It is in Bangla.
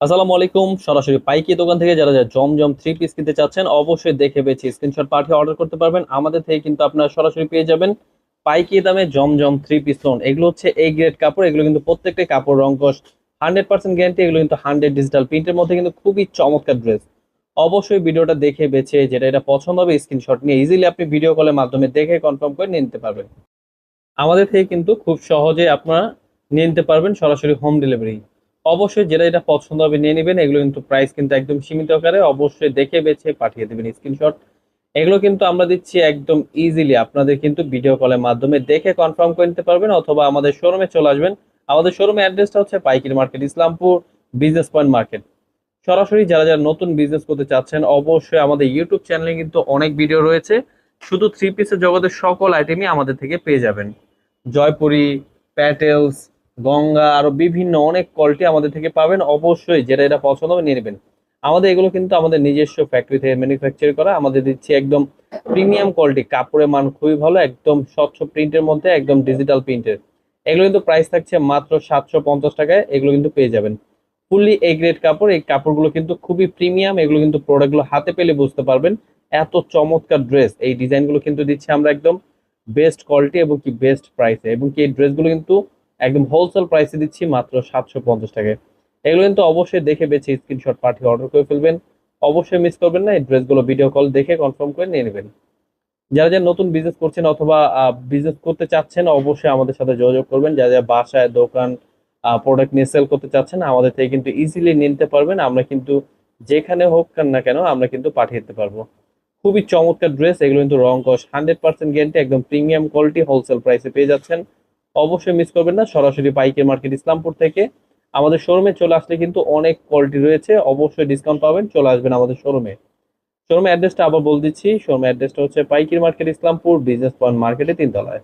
আসসালামু আলাইকুম। সরাসরি পাইকি দোকান থেকে যারা যারা জমজম থ্রি পিস কিনতে চাচ্ছেন, অবশ্যই দেখে বেছে স্ক্রিনশট পাঠিয়ে অর্ডার করতে পারবেন। আমাদের থেকে কিন্তু আপনারা সরাসরি পেয়ে যাবেন পাইকি দামে জমজম থ্রি পিস লোন এগুলো হচ্ছে এই গ্রেড কাপড়, এগুলো কিন্তু প্রত্যেকটাই কাপড় রঙ্কশ হান্ড্রেড পার্সেন্ট গ্যারান্টি এগুলো কিন্তু হান্ড্রেড ডিজিটাল প্রিন্টের মধ্যে কিন্তু খুবই চমৎকার ড্রেস অবশ্যই ভিডিওটা দেখে বেছে, যেটা এটা পছন্দ হবে স্ক্রিনশট নিয়ে ইজিলি আপনি ভিডিও কলের মাধ্যমে দেখে কনফার্ম করে নিতে পারবেন। আমাদের থেকে কিন্তু খুব সহজে আপনারা নিয়ে নিতে পারবেন সরাসরি হোম ডেলিভারি অবশ্যই যেটা যেটা পছন্দ হবে নিয়ে নেবেন। এগুলো কিন্তু প্রাইস কিন্তু একদম সীমিত আকারে অবশ্যই দেখে বেছে পাঠিয়ে দেবেন স্ক্রিনশট এগুলো কিন্তু আমরা দিচ্ছি একদম ইজিলি আপনাদের কিন্তু ভিডিও কলের মাধ্যমে দেখে কনফার্ম করে নিতে পারবেন অথবা আমাদের শোরুমে চলে আসবেন। আমাদের শোরুমে অ্যাড্রেসটা হচ্ছে পাইকির market Islampur business point market সরাসরি যারা যারা নতুন বিজনেস করতে চাচ্ছেন, অবশ্যই আমাদের ইউটিউব চ্যানেলে কিন্তু অনেক ভিডিও রয়েছে। শুধু থ্রি পিসের জগতের সকল আইটেমই আমাদের থেকে পেয়ে যাবেন। জয়পুরি প্যাটেলস গঙ্গা আরও বিভিন্ন অনেক কোয়ালিটি আমাদের থেকে পাবেন। অবশ্যই যেটা এটা পছন্দ হবে নিয়ে নেবেন। আমাদের এগুলো কিন্তু আমাদের নিজস্ব ফ্যাক্টরি থেকে ম্যানুফ্যাকচার করা। আমাদের দিচ্ছি একদম প্রিমিয়াম কোয়ালিটি কাপড়ের মান খুবই ভালো, একদম স্বচ্ছ প্রিন্টের মধ্যে, একদম ডিজিটাল প্রিন্টের এগুলো কিন্তু প্রাইস থাকছে মাত্র সাতশো পঞ্চাশ টাকায়। এগুলো কিন্তু পেয়ে যাবেন। ফুললি এ গ্রেড কাপড়, এই কাপড়গুলো কিন্তু খুবই প্রিমিয়াম এগুলো কিন্তু প্রোডাক্টগুলো হাতে পেলে বুঝতে পারবেন। এত চমৎকার ড্রেস এই ডিজাইনগুলো কিন্তু দিচ্ছি আমরা একদম বেস্ট কোয়ালিটি এবং কি বেস্ট প্রাইসে এবং কি এই ড্রেসগুলো কিন্তু একদম হোলসেল প্রাইসে দিচ্ছি মাত্র সাতশো পঞ্চাশ টাকায়। এগুলো কিন্তু অবশ্যই দেখে বেছে স্ক্রিনশট পাঠিয়ে অর্ডার করে ফেলবেন। অবশ্যই মিস করবেন না, এই ড্রেসগুলো ভিডিও কল দেখে কনফার্ম করে নিয়ে নেবেন। যারা যারা নতুন বিজনেস করছেন অথবা বিজনেস করতে চাচ্ছেন, অবশ্যই আমাদের সাথে যোগাযোগ করবেন। যারা যারা বাসায়, দোকান প্রোডাক্ট নিয়ে সেল করতে চাচ্ছেন, আমাদের থেকে কিন্তু ইজিলি নিতে পারবেন। আমরা কিন্তু যেখানে হোক না কেন আমরা কিন্তু পাঠিয়ে দিতে পারব। খুবই চমৎকার ড্রেস এগুলো কিন্তু রং কস হান্ড্রেড পার্সেন্ট গ্যারান্টি একদম প্রিমিয়াম কোয়ালিটি হোলসেল প্রাইসে পেয়ে যাচ্ছেন। অবশ্যই মিস করবেন না। সরাসরি পাইকের মার্কেট ইসলামপুর থেকে আমাদের শোরুমে চলে আসলে কিন্তু অনেক কোয়ালিটি রয়েছে। অবশ্যই ডিসকাউন্ট পাবেন। চলে আসবেন আমাদের শোরুমে শোরুমে অ্যাড্রেসটা আবার বল দিচ্ছি। শোরুমে অ্যাড্রেসটা হচ্ছে পাইকির মার্কেট ইসলামপুর বিজনেস পয়েন্ট মার্কেটে তিনতলায়।